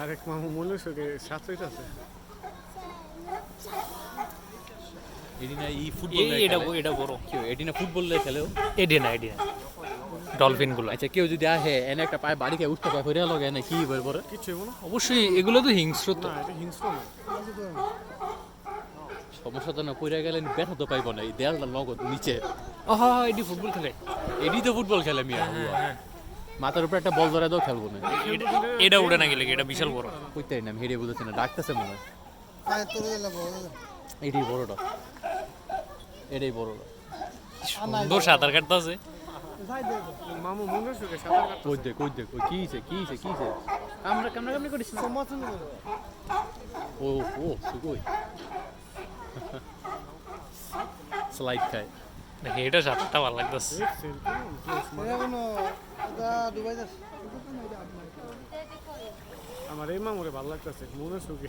আরেক মামু মনে সুখে সাঁতরিত আছে? এটি না ই ফুটবল এই- এটা এটা বড়। কেউ এটি না ফুটবল খেলেও? এডি ডলফিনগুলো আচ্ছা কেউ যদি আসে এনে একটা পায়ে বাড়ি খেয়ে উঠতে পায় ফেরে লগে না কি বল পরে? কিচ্ছু না। অবশ্যই এগুলো তো হিংস্র তো। এটা হিংস্র না। সমস্যা তো না পড়ে গেলে ব্যথা তো পাইব না এই দেয়ালটা নগদ নিচে। এডি ফুটবল খেলে। এডি তো ফুটবল খেলে মিয়া। হ্যাঁ, মাথার উপরে একটা বল ধরে দাও খেলব না। এটা- এটা উড়ে না গেলে কি, এটা বিশাল বড়। কইতে না আমি হেরে বুঝতেছি না ডাকতেছে মনে হয়। এটাই বড়টা। এটাই বড়টা। সুন্দর সাঁতার কাটতে আছে। মামু মনে সুখে সাঁতার কাটতে কই দে কই দে কই কি হইছে কি হইছে? কামড়া কামড়া কামড়া করিস না। ও ও সুগই। স্লাইড খায়। এটা সাঁতারটা ভালো লাগতেছে। আমার এই মামুরে ভালো লাগতেছে মনে সুখে